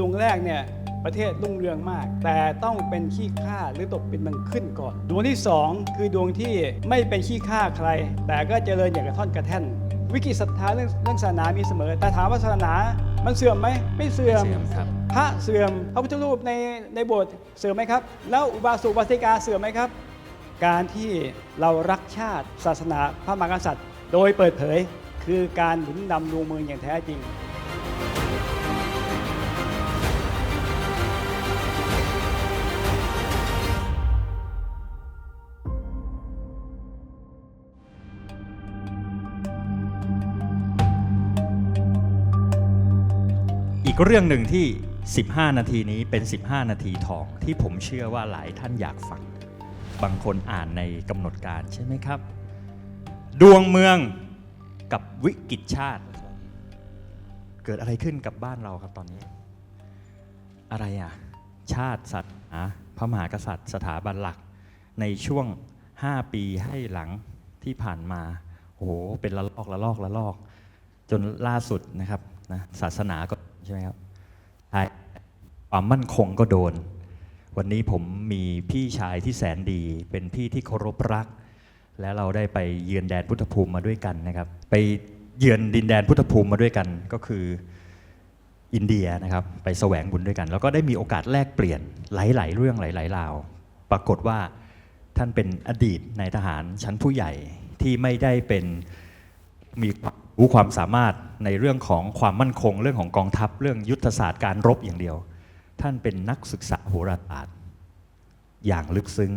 ดวงแรกเนี่ยประเทศรุ่งเรืองมาก แต่ต้องเป็นขี้ข้าหรือตกเป็นมันขึ้นก่อน ดวงที่ 2 คือดวงที่ไม่เป็นขี้ข้าใคร แต่ก็เจริญอย่างกระท่อนกระแท่น วิกฤตศรัทธาเรื่องเรื่องศาสนามีเสมอ แต่ถามว่าศาสนามันเสื่อมไหมไม่เสื่อมเสื่อมครับพระเสื่อมพระพุทธรูปในในโบสถ์เสื่อมไหมครับ แล้วอุบาสกอุบาสิกาเสื่อมไหมครับ การที่เรารักชาติศาสนาพระมหากษัตริย์ โดยเปิดเผยคือการหนุนนำดวงเมืองอย่างแท้จริง เรื่องหนึ่งที่ 15 นาทีนี้เป็น 15 นาทีทองที่ผมเชื่อว่าหลายท่านอยากฟัง บางคนอ่านในกำหนดการใช่ไหมครับ ดวงเมืองกับวิกฤตชาติ เกิดอะไรขึ้นกับบ้านเราครับตอนนี้ อะไรอะ ชาติศาสนาพระมหากษัตริย์สถาบันหลักในช่วง 5 ปีให้หลังที่ผ่านมาโอ้โหเป็นละลอกละลอกละลอก จนล่าสุดนะครับนะศาสนาก็ ช่ไหมครับความมั่นคงก็โดน วันนี้ผมมีพี่ชายที่แสนดี เป็นพี่ที่เคารพรัก และเราได้ไปเยือนแดนพุทธภูมิมาด้วยกันนะครับ ไปเยือนดินแดนพุทธภูมิมาด้วยกันก็คืออินเดียนะครับ ไปแสวงบุญด้วยกัน แล้วก็ได้มีโอกาสแลกเปลี่ยนหลาย ๆ เรื่องหลายๆราว ปรากฏว่าท่านเป็นอดีตนายทหารชั้นผู้ใหญ่ที่ไม่ได้เป็นมีความ รู้ความสามารถในเรื่องของความมั่นคง เรื่องของกองทัพ เรื่องยุทธศาสตร์การรบอย่างเดียว ท่านเป็นนักศึกษาโหราศาสตร์ อย่างลึกซึ้ง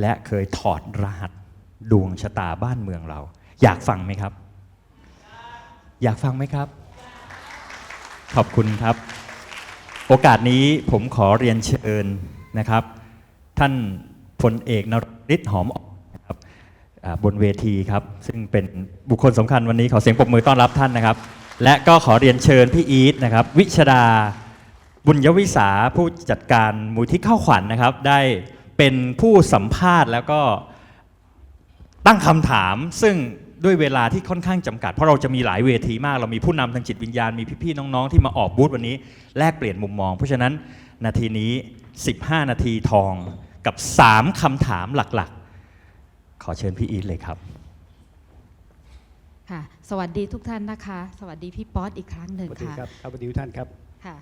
และเคยถอดรหัสดวงชะตาบ้านเมืองเรา อยากฟังไหมครับ อยากฟังไหมครับ ขอบคุณครับ โอกาสนี้ผมขอเรียนเชิญนะครับ ท่านพลเอกนริศหอมอ บนเวทีครับ ซึ่งเป็นบุคคลสำคัญวันนี้ขอเสียงปรบมือต้อนรับท่านนะครับ และก็ขอเรียนเชิญพี่อีทนะครับ วิชดาบุญยวิสาผู้จัดการมูลที่เข้าขวัญนะครับ ได้เป็นผู้สัมภาษณ์แล้วก็ตั้งคำถาม ซึ่งด้วยเวลาที่ค่อนข้างจำกัด เพราะเราจะมีหลายเวทีมาก เรามีผู้นำทางจิตวิญญาณมีพี่ๆน้องๆที่มาออกบูธวันนี้แลกเปลี่ยนมุมมอง เพราะฉะนั้นนาทีนี้ 15 นาทีทองกับ 3คำถามหลักๆ ขอเชิญพี่อีทเลยครับ ค่ะ สวัสดีทุกท่านนะคะ สวัสดีพี่ป๊อตอีกครั้งหสนึ่งวัสดีค่ะ ครับครับสวัสดีทุกท่านครับ ค่ะ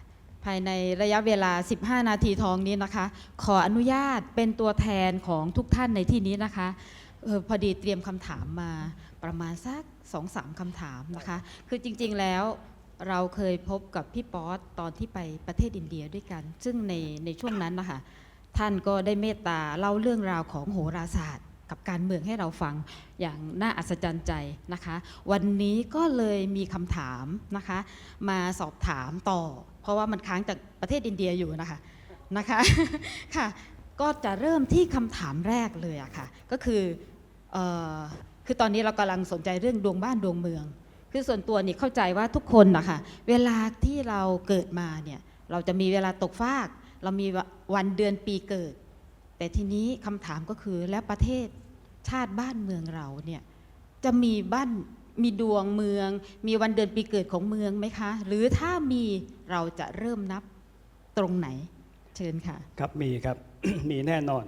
ภายในระยะเวลา 15 นาทีทองนี้นะคะ ขออนุญาตเป็นตัวแทนของทุกท่านในที่นี้นะคะเออพอดีเตรียมคำถามมาประมาณสักสองสามคำถามนะคะ คือจริงๆแล้วเราเคยพบกับพี่ป๊อตตอนที่ไปประเทศอินเดียด้วยกัน ซึ่งในในช่วงนั้นนะคะท่านก็ได้เมตตาเล่าเรื่องราวของโหราศาสตร์ กับการเมืองให้เราฟังอย่างน่าอัศจรรย์ใจนะคะ วันนี้ก็เลยมีคำถามนะคะ มาสอบถามต่อ เพราะว่ามันค้างจากประเทศอินเดียอยู่นะคะนะคะค่ะก็จะเริ่มที่คำถามแรกเลยอะค่ะก็คือออคือตอนนี้เรากำลังสนใจเรื่องดวงบ้านดวงเมือง คือส่วนตัวนี่เข้าใจว่าทุกคนนะคะเวลาที่เราเกิดมาเนี่ยเราจะมีเวลาตกฟาก เรามีวันเดือนปีเกิด แต่ทีนี้คำถามก็คือแล้วประเทศชาติบ้านเมืองเราเนี่ยจะมีบ้านมีดวงเมือง มีวันเดือนปีเกิดของเมืองไหมคะ หรือถ้ามีเราจะเริ่มนับตรงไหน เชิญค่ะ ครับมีครับ มีแน่นอน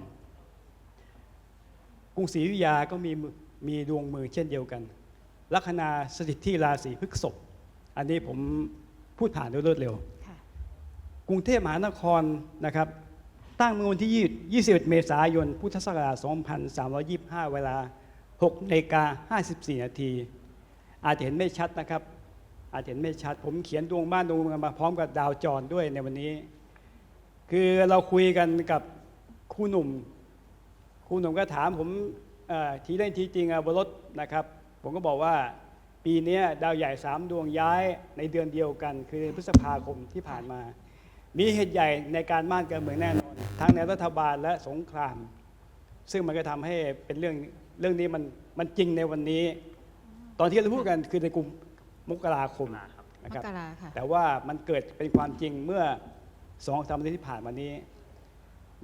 กรุงศรีอยุธยาก็มีมือมีดวงมือเช่นเดียวกันลัคนาสถิตที่ราศีพฤษภอันนี้ผมพูดผ่านโดยรวดเร็วค่ะกรุงเทพมหานครนะครับ ตั้งเมื่อวันที่ 21 เมษายน พุทธศักราช 2325 เวลา6นาฬิกา54 นาที อาจจะเห็นไม่ชัดนะครับ อาจจะเห็นไม่ชัด ผมเขียนดวงบ้านดวงเมืองมาพร้อมกับดาวจรด้วยในวันนี้ คือเราคุยกันกับครูหนุ่มครูหนุ่มก็ถามผมทีเล่นทีจริงอะบนรถนะครับ ผมก็บอกว่าปีนี้ดาวใหญ่สามดวงย้ายในเดือนเดียวกัน คือพฤษภาคมที่ผ่านมา มีเหตุใหญ่ในการบ้านการเมืองแน่นอน ทั้งในรัฐบาลและสงคราม ซึ่งมันก็ทำให้เป็นเรื่องเรื่องนี้มันมันจริงในวันนี้ ตอนที่เราพูดกันคือในกลุ่มมกราคมนะมครับกราค่ะแต่ว่ามันเกิดเป็นความจริงเมื่อสองสามวันที่ผ่านมานี้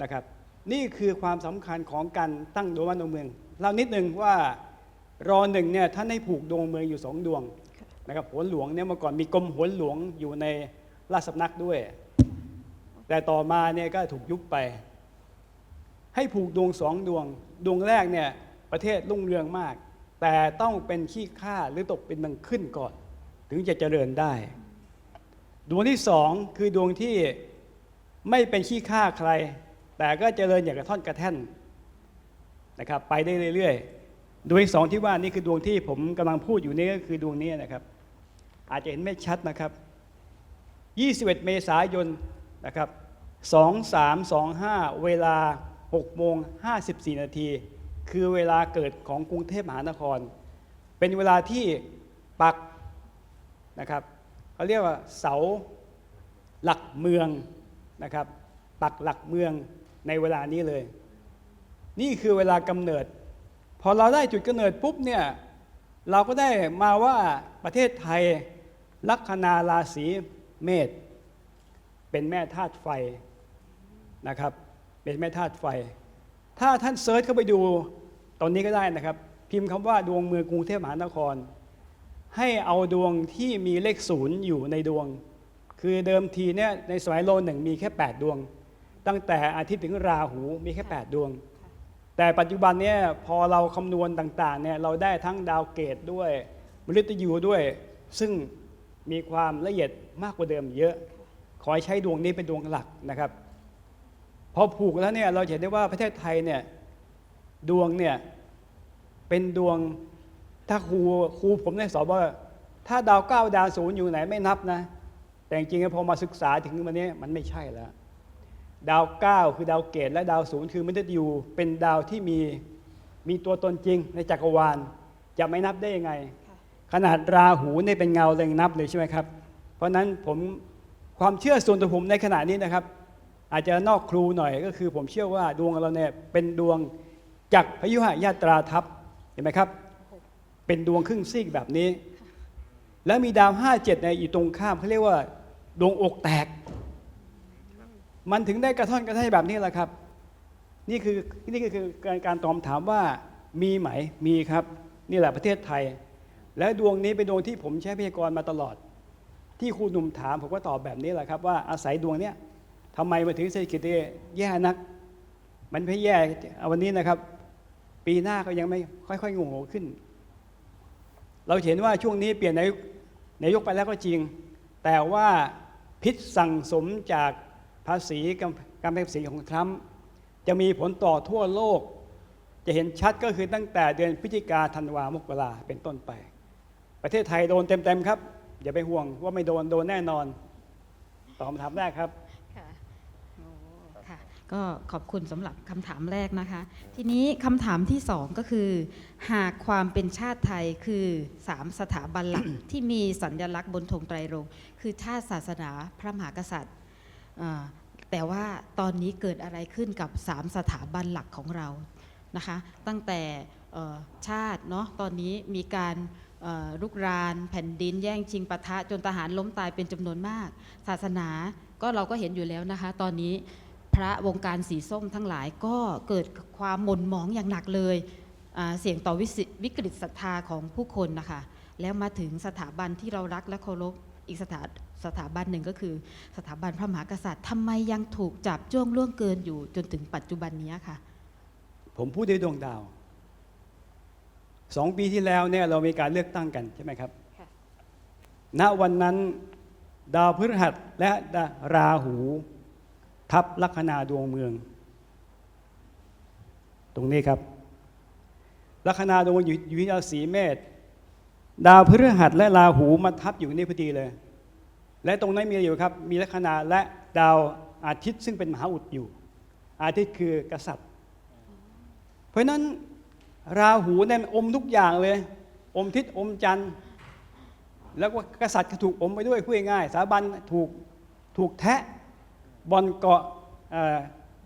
นะครับ นี่คือความสำคัญของการตั้งดวงบ้านดวงเมืองเรานิดหนึ่งว่ารอหนึ่งเนี่ยท่านให้ผูกดวงเมืองอยู่สองดวงนะครับโหนหลวงเนี่ยเมื่อก่อนมีกรมโหนหลวงอยู่ในราชสำนักด้วย แต่ต่อมาเนี่ยก็ถูกยุบไป ให้ผูกดวงสองดวง ดวงแรกเนี่ยประเทศรุ่งเรืองมาก แต่ต้องเป็นขี้ข้าหรือตกเป็นมังขึ้นก่อน ถึงจะเจริญได้ ดวงที่สองคือดวงที่ไม่เป็นขี้ข้าใคร แต่ก็เจริญอย่างกระท่อนกระแท่นนะครับไปได้เรื่อยๆ ดวงที่สองที่ว่านี่คือดวงที่ผมกำลังพูดอยู่นี่ก็คือดวงนี้นะครับ อาจจะเห็นไม่ชัดนะครับ 21 เมษายน นะครับ2325 เวลา6โมง54 นาที คือเวลาเกิดของกรุงเทพมหานคร เป็นเวลาที่ปักนะครับเขาเรียกว่าเสาหลักเมืองนะครับปักหลักเมืองในเวลานี้เลย นี่คือเวลากำเนิด พอเราได้จุดกำเนิดปุ๊บเนี่ยเราก็ได้มาว่าประเทศไทยลัคนาราศีเมษ เป็นแม่ธาตุไฟนะครับ เป็นแม่ธาตุไฟ ถ้าท่านเซิร์ชเข้าไปดูตอนนี้ก็ได้นะครับ พิมพ์คำว่าดวงเมืองกรุงเทพมหานคร ให้เอาดวงที่มีเลขศูนย์อยู่ในดวง คือเดิมทีเนี่ยในสมัยโลหนึ่งมีแค่ 8 ดวง ตั้งแต่อาทิตย์ถึงราหูมีแค่ 8 ดวง แต่ปัจจุบันเนี่ยพอเราคำนวณต่างๆเนี่ยเราได้ทั้งดาวเกตด้วยมฤตยูด้วย ซึ่งมีความละเอียดมากกว่าเดิมเยอะ อให้ใช้ดวงนี้เป็นดวงหลักนะครับ พอผูกแล้วเนี่ยเราจะเห็นได้ว่าประเทศไทยเนี่ยดวงเนี่ยเป็นดวงถ้าครูครูผมเนี่ยสอนว่า ถ้าดาวเก้าดาวศูนย์อยู่ไหนไม่นับนะ แต่จริงๆพอมาศึกษาถึงวันนี้มันไม่ใช่แล้ว ดาวเก้าคือดาวเกตและดาวศูนย์คือมฤตยูเป็นดาวที่มีมีตัวตนจริงในจักรวาลจะไม่นับได้ยังไง ขนาดราหูเนี่ยเป็นเงาเลยงนับเลยใช่ไหมครับ เพราะฉะนั้นผม ความเชื่อส่วนตัวผมในขณะนี้นะครับ อาจจะนอกครูหน่อยก็คือผมเชื่อว่าดวงเราเนี่ยเป็นดวงจากพยุหยาตราทัพเห็นไหมครับ เป็นดวงครึ่งซีกแบบนี้ แล้วมีดาวห้าเจ็ดในอยู่ตรงข้ามเขาเรียกว่า ดวงอกแตก มันถึงได้กระท่อนกระแท่นแบบนี้แหละครับ นี่คือนี่คือการการตอบถามว่ามีไหมมีครับ นี่แหละประเทศไทย แล้วดวงนี้เป็นดวงที่ผมใช้พยากรณ์มาตลอด ที่ครูหนุ่มถามผมก็ตอบแบบนี้แหละครับว่าอาศัยดวงเนี้ยทำไมมาถึงเศรษฐกิจแย่นัก มันไม่แย่เอาวันนี้นะครับ ปีหน้าก็ยังไม่ค่อยๆงงขึ้น เราเห็นว่าช่วงนี้เปลี่ยนนายนายกไปแล้วก็จริง แต่ว่าพิษสั่งสมจากภาษีการการภาษีของทรัมป์จะมีผลต่อทั่วโลก จะเห็นชัดก็คือตั้งแต่เดือนพฤศจิกาธันวามกราเป็นต้นไป ประเทศไทยโดนเต็มๆครับ อย่าไปห่วงว่าไม่โดนโดนแน่นอนตอบคำถามแรกครับ ค่ะโอ้ค่ะ ก็ขอบคุณสำหรับคำถามแรกนะคะ ทีนี้คำถามที่สองก็คือ หากความเป็นชาติไทยคือสามสถาบันหลัก ที่มีสัญลักษณ์บนธงไตรรงค์คือชาติศาสนาพระมหากษัตริย์อ่าแต่ว่าตอนนี้เกิดอะไรขึ้นกับสามสถาบันหลักของเรานะคะ ตั้งแต่เอ่อชาติเนาะตอนนี้มีการเอ่อ ลุกราน แผ่นดิน แย่งชิงปะทะจนทหารล้มตายเป็นจำนวนมาก ศาสนาก็เราก็เห็นอยู่แล้วนะคะ ตอนนี้พระวงการสีส้มทั้งหลายก็เกิดความหม่นหมองอย่างหนักเลยเสี่ยงต่อวิสิวิกฤตศรัทธาของผู้คนนะคะ แล้วมาถึงสถาบันที่เรารักและเคารพอีกสถาสถาบันหนึ่งก็คือ สถาบันพระมหากษัตริย์ทำไมยังถูกจับจ้วงล่วงเกินอยู่จนถึงปัจจุบันนี้ค่ะ ผมพูดด้วยดวงดาว สองปีที่แล้วเนี่ยเรามีการเลือกตั้งกันใช่ไหมครับค่ะณวันนั้นดาวพฤหัสและดาราหูทับลัคนาดวงเมือง ตรงนี้ครับ ลัคนาดวงเมืองอยู่อยู่ที่ราศีเมษดาวพฤหัสและราหูมาทับอยู่นี่พอดีเลย และตรงนั้นมีอะไรอยู่ครับ มีลัคนาและดาวอาทิตย์ซึ่งเป็นมหาอุดอยู่ อาทิตย์คือกษัตริย์ เพราะฉะนั้น ราหูเนี่ยอมทุกอย่างเลย อมทิศอมจันทร์แล้วก็กษัตริย์ก็ถูกอมไปด้วยพูดง่ายๆสถาบันถูกถูกแทะบอลเกาะเอ่อ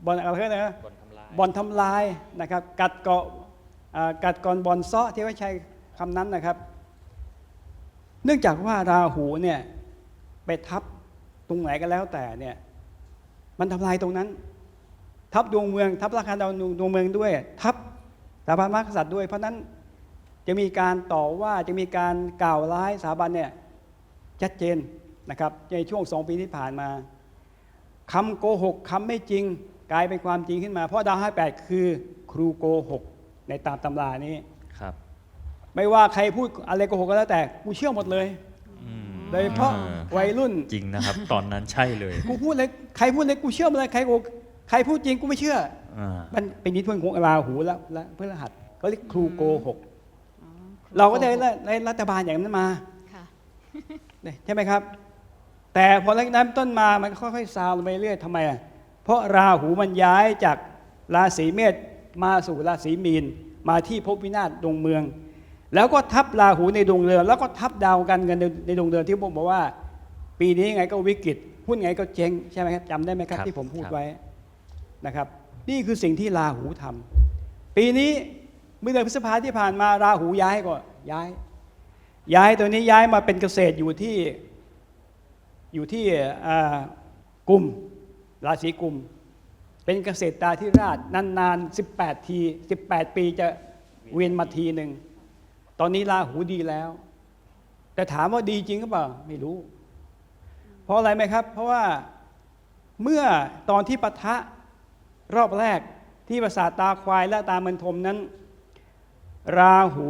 บอลอะไรนะบนทำลายบอลทำลายนะครับ กัดเกาะเอ่อกัดก่อนบอลซ้อที่ว่าใช้คำนั้นนะครับ เนื่องจากว่าราหูเนี่ยไปทับตรงไหนก็แล้วแต่เนี่ยมันทำลายตรงนั้น ทับดวงเมือง ทับราคาดาวดวงเมืองด้วย ทับสถาบันมหากษัตริย์ด้วย เพราะฉะนั้นจะมีการต่อว่าจะมีการกล่าวร้ายสถาบันเนี่ยชัดเจนนะครับในช่วงสองปีที่ผ่านมาคำโกหกคำไม่จริงกลายเป็นความจริงขึ้นมา เพราะดาวห้าแปดคือครูโกหกในตามตำรานี้ครับไม่ว่าใครพูดอะไรโกหกก็แล้วแต่กูเชื่อหมดเลยอืมโดยเฉพาะออวัยรุ่นจริงนะครับ ตอนนั้นใช่เลย กูพูดเลยใครพูดเลยกูเชื่อหมดเลยใครโกหก ใครพูดจริงกูไม่เชื่ออ่า มันเป็นนิทวนของราหูแล้วและเพื่อรหัสเขาเรียกครูโกหกเราก็ได้ในรัฐบาลอย่างนั้นมา ค่ะ เนี่ยใช่ไหมครับ แต่พอหลังจากนั้นต้นมามันค่อยๆซาวลงไปเรื่อยทำไมอะเพราะราหูมันย้ายจากราศีเมษมาสู่ราศีมีน มาที่ภพวินาศดวงเมือง แล้วก็ทับราหูในดวงเรือนแล้วก็ทับดาวการเงินในในดวงเรือนที่ผมบอกว่า ปีนี้ไงก็วิกฤตหุ้นไงก็เจ๊งใช่ไหมครับจำได้ไหมครับครับที่ผมพูดครับ ไว้ นะครับ นี่คือสิ่งที่ราหูทำปีนี้เมื่อเดือนพฤษภาที่ผ่านมาราหูย้ายก็ย้าย ย้ายตัวนี้ย้ายมาเป็นเกษตรอยู่ที่อยู่ที่กลุ่มราศีกลุ่มเป็นเกษตรตาที่ราชนานๆ 18 ที 18 ปีจะเวียนมาทีหนึ่ง ตอนนี้ราหูดีแล้ว แต่ถามว่าดีจริงหรือเปล่าไม่รู้ เพราะอะไรไหมครับ เพราะว่าเมื่อตอนที่ปะทะ รอบแรกที่ประสาทตาควายและตาเมันทมนั้น ราหู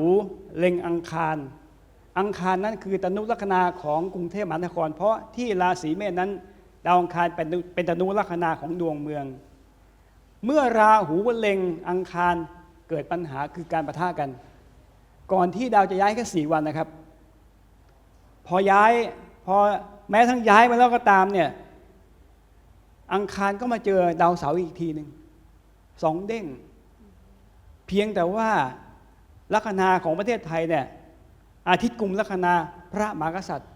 เล็งอังคาร อังคารนั้นคือตนุลัคนาของกรุงเทพมหานคร เพราะที่ราศีเมษนั้น ดาวอังคารเป็นเป็นตนุลัคนาของดวงเมือง เมื่อราหูเล็งอังคารเกิดปัญหาคือการประทะกัน ก่อนที่ดาวจะย้ายแค่สี่วันนะครับ พอย้ายพอแม้ทั้งย้ายมาแล้วก็ตามเนี่ย อังคารก็มาเจอดาวเสาร์อีกทีหนึ่งสองเด้ง เพียงแต่ว่าลัคนาของประเทศไทยเนี่ยอาทิตย์กลุ่มลัคนาพระมหากษัตริย์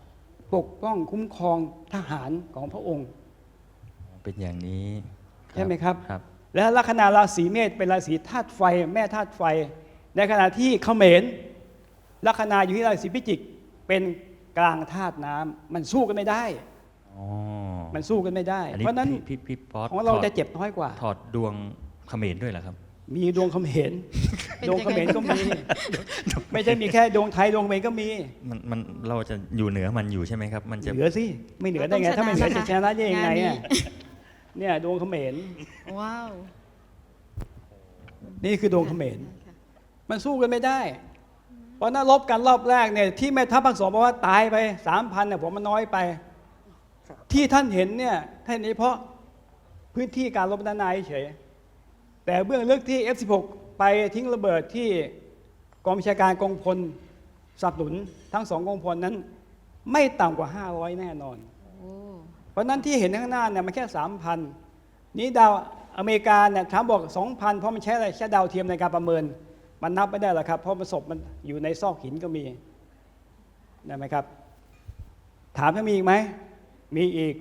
ปกป้องคุ้มครองทหารของพระองค์ เป็นอย่างนี้ใช่ไหมครับครับ และลัคนาราศีเมษเป็นราศีธาตุไฟ แม่ธาตุไฟ ในขณะที่เขมรลัคนาอยู่ที่ราศีพิจิกเป็นกลางธาตุน้ำมันสู้กันไม่ได้อ๋อ มันสู้กันไม่ได้ อันนี้เพราะฉะนั้นพี่พี่พี่ป๊อตของเราถอด จะเจ็บน้อยกว่า ถอดดวงเขมรด้วยเหรอครับ มีดวงเขมรเป็นดวงยังเขไงมรก็มีไม่ใช่มีแค่ดวงไทยดวงเขมรก็มีมันมันเราจะอยู่เหนือมันอยู่ใช่ไหมครับ มันจะเหนือสิไม่เหนือได้ไง ถ้าไม่เหนือจะชนะได้ยังไงงานนี้อะเนี่ยดวงเขมรว้าวนี่คือดวงเขมรมันสู้กันไม่ได้ เพราะนั้นรบกันรอบแรกเนี่ยที่แม่ทัพภาคสองบอกว่าตายไปสามพันเนี่ยผมมันน้อยไป ที่ท่านเห็นเนี่ยท่านเฉพาะพื้นที่การรบด้านในเฉย แต่เบื้องลึกที่ F16 ไปทิ้งระเบิดที่กองบัญชาการกองพลสนับสนุนทั้งสองกองพลนั้น ไม่ต่ำกว่า 500 แน่นอนโอ้เพราะฉะนั้นที่เห็นข้างหน้าเนี่ยมันแค่ 3,000 นี้ดาวอเมริกาเนี่ยทรัมป์บอก 2,000 เพราะมันใช้อะไรใช้ดาวเทียมในการประเมิน มันนับไม่ได้หรอกครับ เพราะมันศพมันอยู่ในซอกหินก็มีได้ไหมครับ ถามว่ามีอีกไหม มีอีก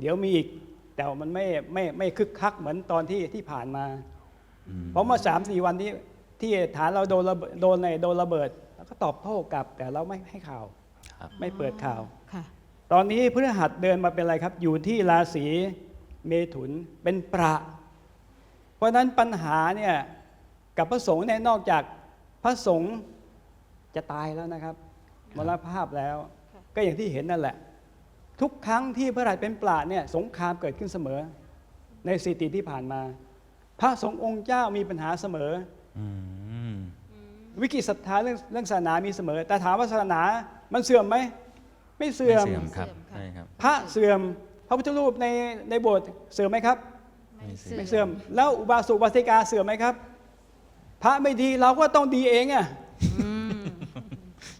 เดี๋ยวมีอีก แต่ว่ามันไม่ไม่ไม่คึกคักเหมือนตอนที่ที่ผ่านมาอืมเพราะเมื่อสามสี่วันที่ที่ฐานเราโดนระเบิดโดนในโดนระเบิด แล้วก็ตอบโต้กลับแต่เราไม่ให้ข่าวครับไม่เปิดข่าวค่ะตอนนี้พฤหัสเดินมาเป็นอะไรครับ อยู่ที่ราศีเมถุนเป็นประ เพราะฉะนั้นปัญหาเนี่ยกับพระสงฆ์เนี่ยนอกจากพระสงฆ์จะตายแล้วนะครับมรณภาพแล้ว ก็อย่างที่เห็นนั่นแหละ ทุกครั้งที่พระราชเป็นปราดเนี่ยสงครามเกิดขึ้นเสมอ ในสถิติที่ผ่านมา พระสงฆ์องค์เจ้ามีปัญหาเสมออืมวิกฤตศรัทธาเรื่องเรื่องศาสนามีเสมอ แต่ถามว่าศาสนามันเสื่อมไหมไม่เสื่อมไเสื่อมครับเสื่อมค่ะใช่ครับ พระเสื่อมพระพุทธรูปในในโบสถ์เสื่อมไหมครับไม่เสื่อไม่เสื่อม แล้วอุบาสกอุบาสิกาเสื่อมไหมครับ พระไม่ดีเราก็ต้องดีเองอะอืม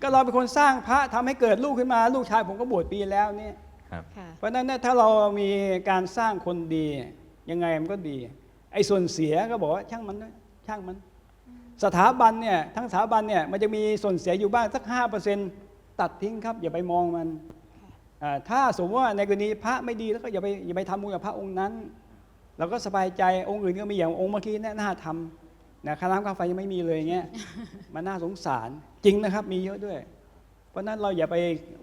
ก็เราเป็นคนสร้างพระทำให้เกิดลูกขึ้นมา ลูกชายผมก็บวชปีแล้วเนี่ย ครับค่ะเพราะฉะนั้นเนี่ยถ้าเรามีการสร้างคนดี ยังไงมันก็ดี ไอ้ส่วนเสียก็บอกว่าช่างมันนะช่างมัน สถาบันเนี่ยทั้งสถาบันเนี่ยมันจะมีส่วนเสียอยู่บ้างสักห้าเปอร์เซ็นต์ตัดทิ้งครับ อย่าไปมองมันอ่าถ้าสมมติว่าในกรณีพระไม่ดีแล้วก็อย่าไปอย่าไปทำบุญกับพระองค์นั้นเราก็สบายใจองค์อื่นก็มีอย่างองค์เมื่อกี้เนี่ยน่าทำนะค่าน้ำค่าไฟยังไม่มีเลยอย่างเงี้ยมันน่าสงสารจริงนะครับ มีเยอะด้วยเพ ราะฉะนั้นเราอย่าไป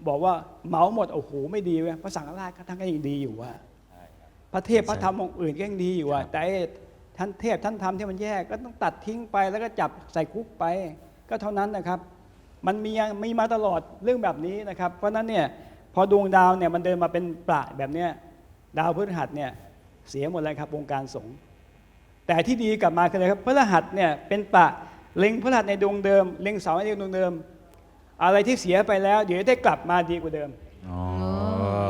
บอกว่าเหมาหมดโอ้โหไม่ดีเว้ยพระสังฆราชท่านก็ยังดีอยู่ว่าพระเทพพระธรรมองค์อื่นก็ยังดีอยู่ว่าแต่ไอ้ท่านเทพท่านธรรมที่มันแย่ก็ต้องตัดทิ้งไปแล้วก็จับใส่คุกไป ก็เท่านั้นนะครับ มันมีมีมาตลอดเรื่องแบบนี้นะครับ เพราะฉะนั้นเนี่ยพอดวงดาวเนี่ยมันเดินมาเป็นประแบบเนี้ยดาวพฤหัสเนี่ยเสียหมดเลยครับวงการสงฆ์แต่ที่ดีกลับมาคืออะไรครับพฤหัสเนี่ยเป็นปะเล็งพฤหัสในดวงเดิม เล็งเสาร์ในดวงเดิม อะไรที่เสียไปแล้ว เดี๋ยวได้กลับมาดีกว่าเดิม อ๋อ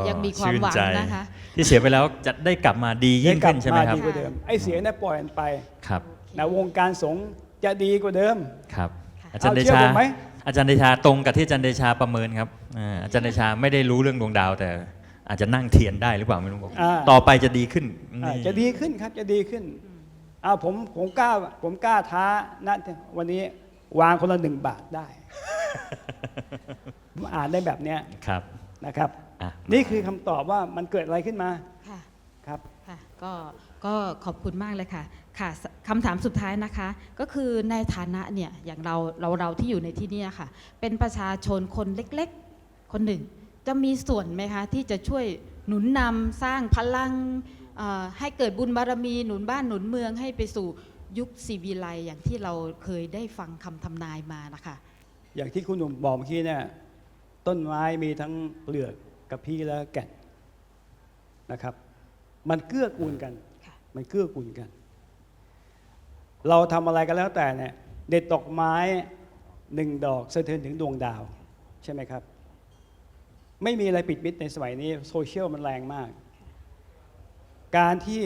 ยังมีความหวังชื่ใจนะคะ ที่เสียไปแล้วจะได้กลับมาดียิ่งขึ้นใช่ไหมครับด้กลับาดีกว่าเดิมไอ้เสียเนี่ยปล่อยมันไปครับ นะวงการสงฆ์จะดีกว่าเดิม ครับค่ะอาจารย์เดเอาเชื่อชาผมไหม อาจารย์เดชาตรงกับที่อาจารย์เดชาประเมินครับอ่าอาจารย์เดชาไม่ได้รู้เรื่องดวงดาว แต่อาจจะนั่งเทียนได้หรือเปล่าไม่รู้บอกอ่า ต่อไปจะดีขึ้นอ่านี่จะดีขึ้นครับจะดีขึ้นอ้าวผมผมกล้าผมกล้าท้านะวันนี้วางคนละหนึ่งบาทได้ผม อ่านได้แบบเนี้ยครับนะครับ อะนี่คือคำตอบว่ามันเกิดอะไรขึ้นมาค่ะ ครับ ค่ะก็ก็ขอบคุณมากเลยค่ะ ค่ะสคำถามสุดท้ายนะคะ ก็คือในฐานะเนี่ยอย่างเราเราเราที่อยู่ในที่เนี่ยค่ะ เป็นประชาชนคนเล็กๆ คนหนึ่ง จะมีส่วนไหมคะ ที่จะช่วยหนุนนำสร้างพลังเอ่อให้เกิดบุญบารมีหนุนบ้านหนุนเมืองให้ไปสู่ยุคสีวิไลอย่างที่เราเคยได้ฟังคำทำนายมานะคะ อย่างที่คุณหนุ่มบอกเมื่อกี้เนี่ยต้นไม้มีทั้งเปลือกกระพี้และแก่นนะครับ มันเกื้อกูลกันค่ะมันเกื้อกูลกัน เราทำอะไรกันแล้วแต่เนี่ยเด็ดดอกไม้หนึ่งดอกสะเทือนถึงดวงดาว ใช่ไหมครับ ไม่มีอะไรปิดมิดในสมัยนี้โซเชียลมันแรงมาก การที่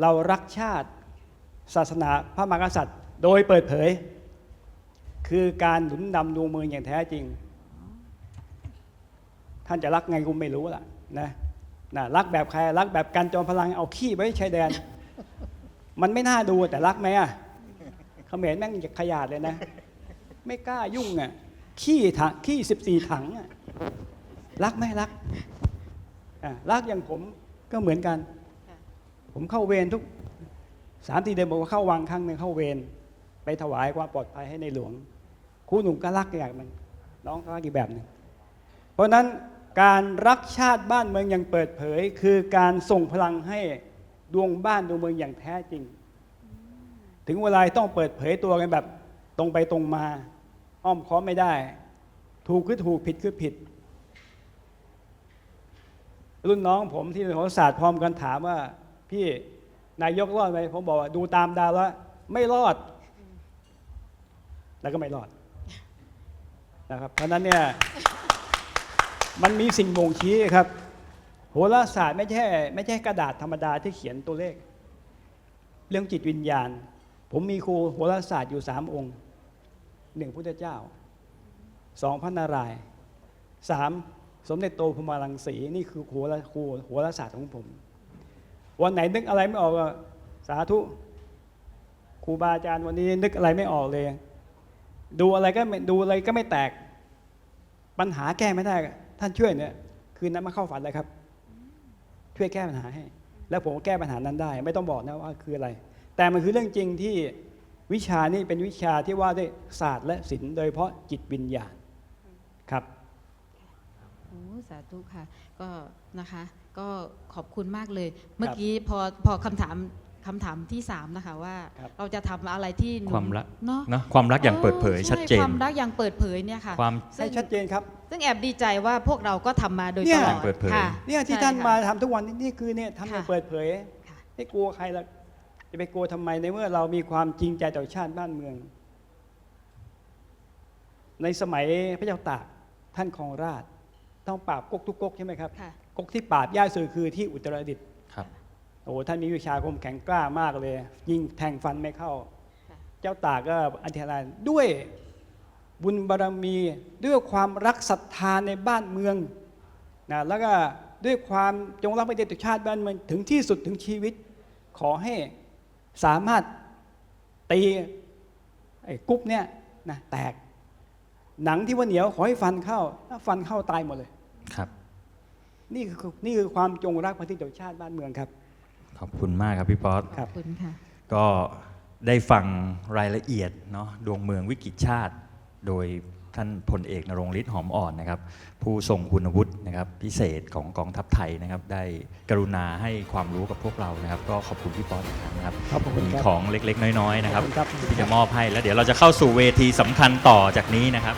เรารักชาติศาสนาพระมหากษัตริย์ โดยเปิดเผย คือการหนุนนำดวงเมืองอย่างแท้จริง ท่านจะรักไงกูไม่รู้ล่ะนะนะรักแบบใครรักแบบกันจอมพลังเอาขี้ไว้ชายแดน มันไม่น่าดูแต่รักไหมอะเขมรแม่งขยาดเลยนะ ไม่กล้ายุ่งอะขี้ถังขี้สิบสี่ถังอะรักไหมรักอะรักอย่างผมก็เหมือนกัน ผมเข้าเวรทุกสามสี่เดือนบอกว่าเข้าวังครั้งหนึ่งเข้าเวรไปถวายความปลอดภัยให้ในหลวง ครูหนุ่มก็รักอย่างหนึ่งน้องก็รักอีกแบบหนึ่งเพราะฉะนั้นการรักชาติบ้านเมืองอย่างเปิดเผย คือการส่งพลังให้ดวงบ้านดวงเมืองอย่างแท้จริง ถึงเวลาต้องเปิดเผยตัวกันแบบตรงไปตรงมา อ้อมค้อมไม่ได้ ถูกคือถูกผิดคือผิด รุ่นน้องผมที่เรียนหราศาสตร์พร้อมกันถามว่า พี่นายกรอดไหมผมบอกว่าดูตามดาวแล้วไม่รอด แล้วก็ไม่รอด นะครับเพราะนั้นเนี่ยมันมีสิ่งบ่งชี้ครับ โหราศาสตร์ไม่ใช่ไม่ใช่กระดาษธรรมดาที่เขียนตัวเลข เรื่องจิตวิญญาณ ผมมีครูโหราศาสตร์อยู่สามองค์หนึ่งพุทธเจ้าสองพระนารายณ์สามสมเด็จโตพมาลังสีนี่คือครูละครูโหราศาสตร์ของผม วันไหนนึกอะไรไม่ออกสาธุครูบาอาจารย์วันนี้นึกอะไรไม่ออกเลย ดูอะไรก็ไม่ดูอะไรก็ไม่แตก ปัญหาแก้ไม่ได้ ท่านช่วยเนี่ยคืนนั้นมาเข้าฝันเลยครับ ช่วยแก้ปัญหาให้ แล้วผมก็แก้ปัญหานั้นได้ ไม่ต้องบอกนะว่าคืออะไร แต่มันคือเรื่องจริงที่วิชานี้เป็นวิชาที่ว่าด้วยศาสตร์และศิลป์โดยเฉพาะจิตวิญญาณครับโอ้สาธุค่ะ ก็นะคะ ก็ขอบคุณมากเลย เมื่อกี้พอพอคำถาม คำถามที่สามนะคะว่าครับเราจะทำอะไรที่หนุนความรัก เนาะนะความรักอย่างเปิดเผยออชัดเจใคนวามรักอย่างเปิดเผยเนี่ยค่ะความ ซึ่ให้งชัดเจนครับ ซึ่งแอบดีใจว่าพวกเราก็ทำมาโดยเนี่ตย ลอดเปิดเผย ค่ะเนี่ยที่ใช่ท่านค่ะ มาทำทุกวันนี้นี่คือเนี่ยทำอย่างค่ะ เปิดเผยค่ะ ไม่กลัวใครละจะไปกลัวทำไมในเมื่อเรามีความจริงใจต่อชาติบ้านเมือง ในสมัยพระเจ้าตากท่านครองราชย์ต้องปราบกกทุกกกใช่ไหมครับค่ะกกที่ปราบย่าสุดคือที่อุตรดิตถ์ครับโอ้โหท่านมีวิชาคมแข็งกล้ามากเลย ยิงแทงฟันไม่เข้าค่ะเจ้าตากก็อันเทรานด้วยบุญบารมีด้วยความรักศรัทธาในบ้านเมืองนะแล้วก็ด้วยความจงรักภักดีต่อชาติบ้านเมืองถึงที่สุดถึงชีวิต ขอให้สามารถตีไอ้กุ๊บเนี่ยนะแตก หนังที่ว่าเหนียวขอให้ฟันเข้าถ้าฟันเข้าตายหมดเลยครับ นี่คือนี่คือความจงรักภักดีต่อชาติบ้านเมืองครับ ขอบคุณมากครับพี่ป๊อตครัขบอบคุณค่ะ ก็ได้ฟังรายละเอียดเนาะดวงเมืองวิกฤตชาติ โดยท่านพลเอกนรงฤทธิ์หอมอ่อนนะครับ ผู้ทรงคุณวุฒินะครับ พิเศษของกองทัพไทยนะครับ ได้กรุณาให้ความรู้กับพวกเรานะครับ ก็ขอบคุณพี่ป๊อตอีกครั้งนะครับครับขอบคุณมีครับของเล็กๆ น้อยๆนะครับขอบคุณครับที่จะมอบให้แล้วเดี๋ยวเราจะเข้าสู่เวทีสำคัญต่อจากนี้นะครับ